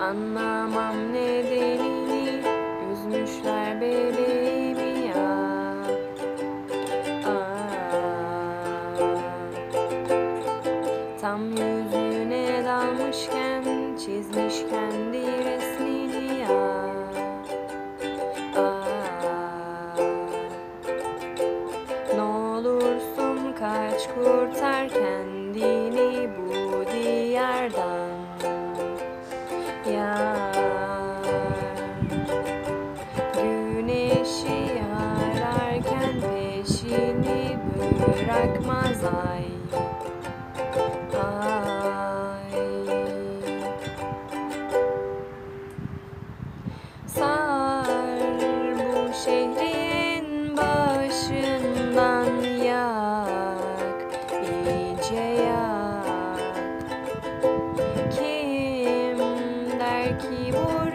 Anlamam nedenini Üzmüşler bebeğimi ya. Tam yüzüne dalmışken Çizmiş kendi resmini ya. Ne olursun kaç kurtar kendini bu bırakmaz ay Ay. Sar bu şehrin başından yak iyice yak. Kim der ki bu